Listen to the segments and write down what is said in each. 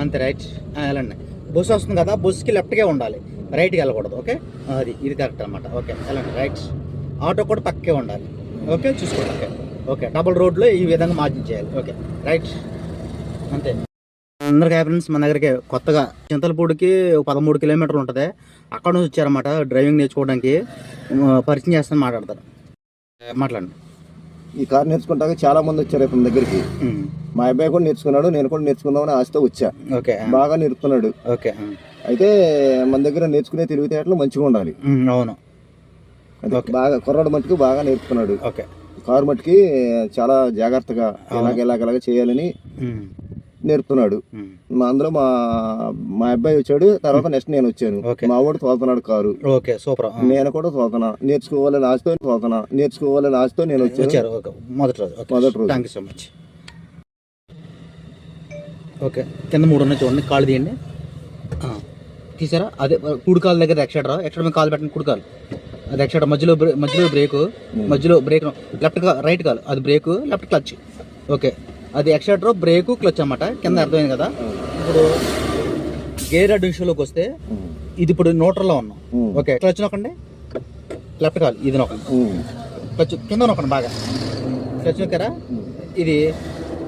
అంతే రైట్ వెళ్ళండి. బస్సు వస్తుంది కదా బస్సుకి లెఫ్ట్గా ఉండాలి. రైట్కి వెళ్ళకూడదు ఓకే? అది ఇది కరెక్ట్ అనమాట ఓకే వెళ్ళండి రైట్ ఆటో కూడా పక్కే ఉండాలి. ఓకే చూసుకోండి ఓకే. ఓకే డబుల్ రోడ్లో ఈ విధంగా మార్జిన్ చేయాలి ఓకే రైట్ అంతే. అందరికి హాయ్ ఫ్రెండ్స్ మన దగ్గరికి కొత్తగా చింతలపూడికి పదమూడు కిలోమీటర్లు ఉంటుంది. అక్కడ నుంచి వచ్చారన్నమాట డ్రైవింగ్ నేర్చుకోవడానికి. పరిచయం చేస్తాను మాట్లాడతారు మాట్లాడండి. ఈ కార్ నేర్చుకుంటాక చాలా మంది వచ్చారు ఇతని దగ్గరికి. మా అబ్బాయి కూడా నేర్చుకున్నాడు నేను కూడా నేర్చుకుందామని ఆశతో వచ్చా. ఓకే. బాగా నేర్పుతున్నాడు. ఓకే. అయితే మన దగ్గర నేర్చుకునే తెలివితేటలు మంచిగా ఉండాలి. అవును. అది బాగా కుర్రాడు మట్టుకు బాగా నేర్పుతున్నాడు. ఓకే. కారు మట్టుకి చాలా జాగ్రత్తగా ఎలాగ ఎలాగ చేయాలని నేర్పుతున్నాడు. మా అందులో మా మా అబ్బాయి వచ్చాడు తర్వాత నెక్స్ట్ నేను వచ్చాను. మా వాడు తోలుతున్నాడు కారు. Okay super. నేను కూడా తోలుతున్నా. నేర్చుకోవాలని ఆశతో తోలుతున్నా. నేర్చుకోవాలని ఆశతో నేను వచ్చాను. మొదటి రోజు. మొదటి రోజు. Thank you so much okay. కింద మూడు ఉన్నాయి చూడండి కాళ్ళు తీయండి. తీసారా? అదే కుడి కాలు దగ్గర ఎక్స్ట్రా ఎక్స్ట్రా మీద కాలు పెట్టండి కుడి కాలు. అది ఎక్స్ట్రా మధ్యలో మధ్యలో బ్రేక్ మధ్యలో బ్రేక్ లెఫ్ట్ కా రైట్ కాలు. అది బ్రేక్ లెఫ్ట్ క్లచ్. ఓకే. అది ఎక్స్ట్రా బ్రేక్ క్లచ్ అన్నమాట. కింద అర్థమైంది కదా? ఇప్పుడు గేర్ అడ్మిషన్లోకి వస్తే. ఇది ఇప్పుడు న్యూట్రల్లో ఉన్నాం. ఓకే. క్లచ్ నొక్కండి. లెఫ్ట్ కాలు ఇది నొక్కండి. క్లచ్ కింద నొక్కండి బాగా. క్లచ్ నొక్కారా? ఇది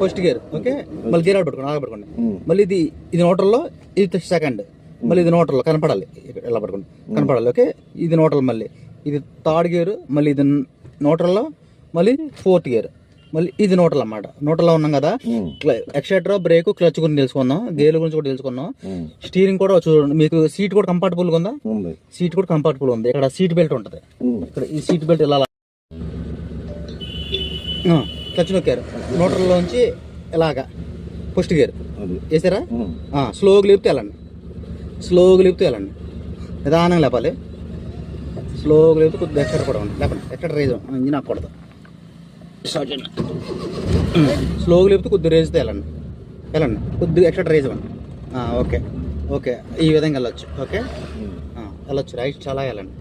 ఫస్ట్ గేర్ ఓకే మళ్ళీ గేర్ అవుట్ పెట్టుకోండి ఆగ పెట్టుకోండి. ఉమ్. మళ్ళీ ఇది ఇది నోటర్లో ఇది సెకండ్ మళ్ళీ ఇది నోటర్లో కనపడాలి. ఇలా పట్టుకోండి? కనపడాలి ఓకే ఇది నోటల్ మళ్ళీ. ఇది థర్డ్ గేర్ మళ్ళీ ఇది నోటర్లో మళ్ళీ ఫోర్త్ గేర్ మళ్ళీ ఇది నోటల్ అన్నమాట. నోటల్లో ఉన్నాం కదా? ఉమ్. ఎక్సెట్రా బ్రేక్ క్లచ్ గురించి తెలుసుకుందాం. గేర్ గురించి కూడా తెలుసుకుందాం. స్టీరింగ్ కూడా చూడండి. మీకు సీట్ కూడా కంఫర్టబుల్గా ఉందా? ఉంది. సీట్ కూడా కంఫర్టబుల్ ఉంది. ఇక్కడ సీట్ బెల్ట్ ఉంటుంది. ఇక్కడ ఈ సీట్ బెల్ట్ ఇలా క్లచ్ నొక్కారు నోటర్లోంచి ఇలాగా ఫస్ట్ గేర్. వేసారా. స్లోగా లేపితే వెళ్ళండి. స్లోగా లేపితే వెళ్ళండి. నిదానంగా లేపాలి. స్లోగా లేపితే కొద్దిగా ఎక్కడ కూడా ఉంది లేపండి. ఎక్కడ రేజ్ ఇంజిన్ ఆకూడదు స్టార్ట్ చేయండి స్లోగా లేపితే కొద్దిగా రేజితే వెళ్ళండి. వెళ్ళండి. కొద్దిగా ఎక్కడ రేజ్ ఇవ్వండి ఓకే. ఓకే. ఈ విధంగా వెళ్ళొచ్చు. ఓకే? వెళ్ళొచ్చు. రైట్ చాలా వెళ్ళండి.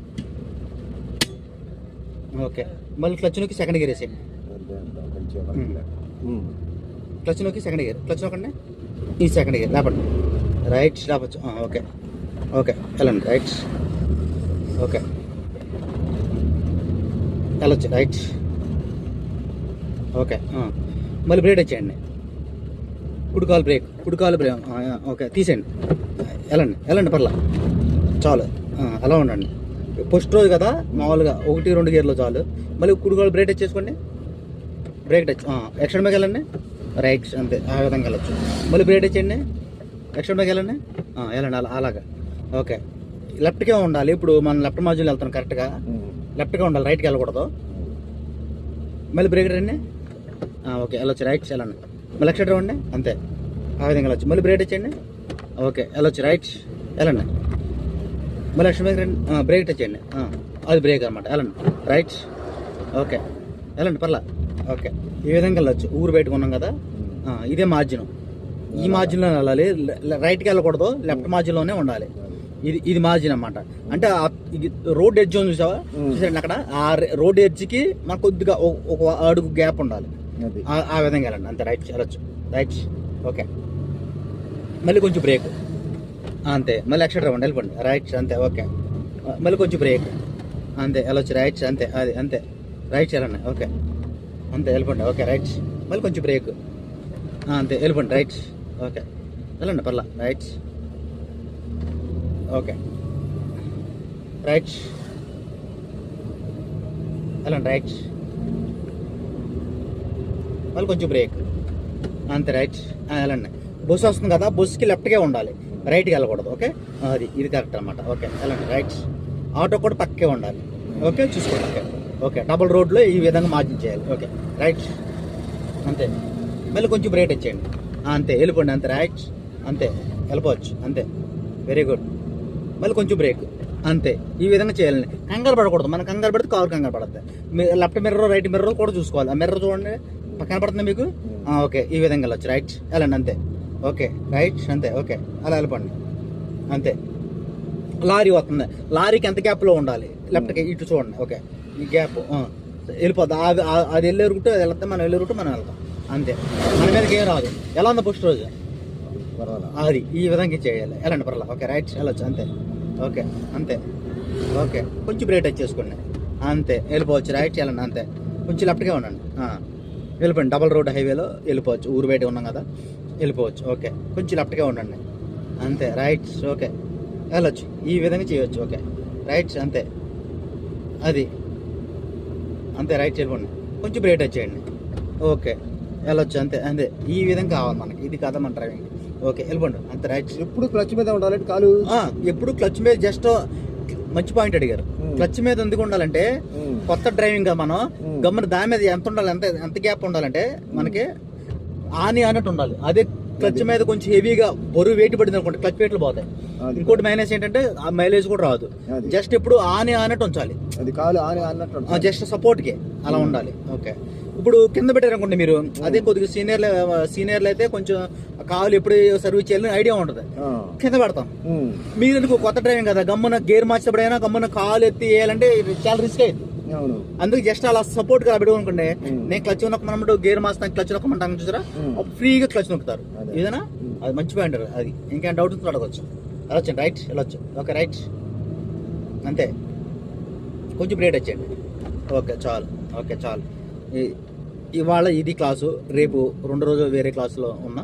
ఓకే. మళ్ళీ క్లచ్ నొక్కి సెకండ్ గేర్ వేసేయండి. క్లచ్ నొక్కి సెకండ్ గేర్ క్లచ్ నొక్కండి. ఈ సెకండ్ గేర్ లేపండి. రైట్ లేపచ్చు. ఓకే. ఓకే. వెళ్ళండి. Right okay. వెళ్ళొచ్చు. Right okay. మళ్ళీ బ్రేక్ వచ్చేయండి కుడికాలు బ్రేక్ కుడికాలు బ్రేక్ ఓకే. తీసేయండి. వెళ్ళండి. వెళ్ళండి పర్లా. చాలు. అలా ఉండండి. ఫస్ట్ రోజు కదా మామూలుగా ఒకటి రెండు గేర్లు చాలు. మళ్ళీ కుడికాలు బ్రేక్ టచ్ చేసుకోండి బ్రేక్ టచ్ ఎక్స్ట్రా మీద వెళ్ళండి. రైట్ అంతే ఆ విధంగా వెళ్ళొచ్చు. మళ్ళీ బ్రేక్ టచ్ చేయండి. ఎక్స్ట్రా మీద వెళ్ళండి. వెళ్ళండి అలా అలాగా. ఓకే. లెఫ్ట్కే ఉండాలి. ఇప్పుడు మనం లెఫ్ట్ మాజులు వెళ్తాం కరెక్ట్గా. లెఫ్ట్గా ఉండాలి రైట్కి వెళ్ళకూడదు. మళ్ళీ బ్రేక్ రండి. ఓకే వెళ్ళొచ్చు. రైట్ వెళ్ళండి. మళ్ళీ ఎక్స్ట్రా ఇవ్వండి అంతే. ఆ విధంగా వెళ్ళొచ్చు. మళ్ళీ బ్రేక్ ఇచ్చేయండి ఓకే వెళ్ళొచ్చు. రైట్ వెళ్ళండి. మళ్ళీ ఎక్స్ట్రా బ్రేక్ రండి. బ్రేక్ టచ్ చేయండి. ఆ, అది బ్రేక్ అనమాట వెళ్ళండి. Right okay. వెళ్ళండి పర్లా. ఓకే. ఈ విధంగా వెళ్ళొచ్చు. ఊరు పెట్టుకున్నాం కదా? ఆ, ఇదే మార్జిన్ ఈ మార్జిన్లో వెళ్ళాలి. రైట్కి వెళ్ళకూడదు. లెఫ్ట్ మార్జిన్లోనే ఉండాలి. ఇది ఇది మార్జిన్ అన్నమాట. అంటే రోడ్ ఎడ్జ్ చూసావా. చూసారండి అక్కడ? ఆ రోడ్ ఎడ్జ్కి మనకు కొద్దిగా ఒక అడుగు గ్యాప్ ఉండాలి. ఆ- విధంగా వెళ్ళండి. అంతే రైట్ వెళ్ళొచ్చు. Right okay. మళ్ళీ కొంచెం బ్రేక్ అంతే. మళ్ళీ ఎక్స్ట్రా ఇవ్వండి వెళ్ళిపోండి. రైట్ అంతే. ఓకే. మళ్ళీ కొంచెం బ్రేక్ అంతే. వెళ్ళొచ్చు. రైట్ అంతే. అది అంతే. రైట్ వెళ్ళండి. ఓకే. అంతే వెళ్ళిపోండి. Okay right. మళ్ళీ కొంచెం బ్రేక్ అంతే వెళ్ళిపోండి. రైట్. ఓకే. వెళ్ళండి పర్లా. రైట్. ఓకే. రైట్. వెళ్ళండి రైట్. మళ్ళీ కొంచెం బ్రేక్ అంతే రైట్. వెళ్ళండి. బస్సు వస్తుంది కదా బస్సుకి లెఫ్ట్గా ఉండాలి. రైట్కి వెళ్ళకూడదు ఓకే? అది ఇది కరెక్ట్ అనమాట ఓకే వెళ్ళండి రైట్. ఆటో కూడా పక్కే ఉండాలి. ఓకే చూసుకోండి ఓకే. ఓకే డబుల్ రోడ్లో ఈ విధంగా మార్జిన్ చేయాలి. ఓకే రైట్ అంతే. మళ్ళీ కొంచెం బ్రేట్ ఇచ్చేయండి. అంతే. వెళ్ళిపోండి అంతే. రైట్ అంతే. వెళ్ళిపోవచ్చు. అంతే. వెరీ గుడ్ మళ్ళీ కొంచెం బ్రేక్ అంతే. ఈ విధంగా చేయాలండి. కంగారు పడకూడదు. మనం కంగారు పడితే కారు కంగారు పడద్దు. లెఫ్ట్ మిర్రర్ రైట్ మిర్రర్ కూడా చూసుకోవాలి. ఆ మిర్రర్ చూడండి. పక్కన పడుతుంది మీకు? ఓకే. ఈ విధంగా వెళ్ళొచ్చు. రైట్ వెళ్ళండి అంతే. ఓకే. రైట్ అంతే. ఓకే. అలా వెళ్ళిపోండి. అంతే. లారీ వస్తుంది. లారీకి ఎంత గ్యాప్లో ఉండాలి? లెఫ్ట్కి ఇటు చూడండి. ఓకే ఈ గ్యాప్ వెళ్ళిపోద్ది. అది అది వెళ్ళే రూట్ అది వెళ్తే మనం వెళ్ళే రూట్ మనం వెళ్తాం. అంతే. మన మీదకి ఏం రాదు. ఎలా ఉంది ఫస్ట్ రోజు? అది ఈ విధంగా చేయాలి. వెళ్ళండి పర్లా ఓకే రైట్ వెళ్ళొచ్చు. అంతే. ఓకే అంతే. ఓకే కొంచెం బ్రేక్ టచ్ చేసుకోండి. అంతే. వెళ్ళిపోవచ్చు. రైట్ వెళ్ళండి. అంతే. కొంచెం లెఫ్ట్గా ఉండండి. వెళ్ళిపోండి. డబల్ రోడ్ హైవేలో వెళ్ళిపోవచ్చు. ఊరు బయట ఉన్నాం కదా. వెళ్ళిపోవచ్చు. ఓకే కొంచెం లెఫ్ట్గా ఉండండి. అంతే. రైట్ ఓకే వెళ్ళొచ్చు. ఈ విధంగా చేయవచ్చు ఓకే. రైట్ అంతే. అది. అంతే రైట్ వెళ్ళిపోండి కొంచెం బ్రేక్ టచ్ చేయండి. ఓకే. వెళ్ళొచ్చు. అంతే అంతే. ఈ విధంగా కావాలి మనకి. ఇది కదా మన డ్రైవింగ్. ఓకే వెళ్ళిపోండి. అంతే రైట్ ఎప్పుడు క్లచ్ మీద ఉండాలంటే కాలు? ఎప్పుడు క్లచ్ మీద జస్ట్ మంచి పాయింట్ అడిగారు. క్లచ్ మీద ఎందుకు ఉండాలంటే కొత్త డ్రైవింగ్ మనం. గమ్మున దాని మీద ఎంత ఉండాలి ఎంత ఎంత గ్యాప్ ఉండాలంటే మనకి ఆని అన్నట్టు ఉండాలి. అదే క్లచ్ మీద కొంచెం హెవీగా బరువు వెయిట్ పడింది అనుకోండి క్లచ్ వెయిట్లు పోతాయి. ఇంకోటి మైనస్ ఏంటంటే ఆ మైలేజ్ కూడా రాదు. జస్ట్ ఇప్పుడు ఆని అన్నట్టు ఉంచాలి. అది కాలు ఆని ఉంటుంది. జస్ట్ సపోర్ట్కి అలా ఉండాలి. ఓకే ఇప్పుడు కింద పెట్టారనుకోండి మీరు అదే కొద్దిగా సీనియర్ సీనియర్లు అయితే కొంచెం కావాలి ఎప్పుడు సర్వీస్ చేయాలని ఐడియా ఉంటుంది. కింద పెడతాం. మీరు కొత్త డ్రైవింగ్ కదా గమ్మున గేర్ మార్చినప్పుడైనా గమ్మున కాలు ఎత్తి వేయాలంటే చాలా రిస్క్ అయింది అందుకు జస్ట్ అలా సపోర్ట్గా పెట్టుకోనుకోండి Hmm. నేను క్లచ్ నొక్కమన్నప్పుడు గేర్ మార్చుతాను క్లచ్ నొక్కమంటాను చూసారా? ఫ్రీగా క్లచ్ నొక్కుతారు. Hmm. అది మంచి పాయింట్ అది ఇంకేం డౌట్ ఉంటే అడగచ్చు. వెళ్ళొచ్చు రైట్ వెళ్ళొచ్చు. ఓకే రైట్ అంతే. కొంచెం బ్రేక్ వచ్చేయండి. ఓకే చాలు. ఓకే చాలు. ఇవాళ ఇది క్లాసు రేపు రెండు రోజులు వేరే క్లాసులో ఉన్నా.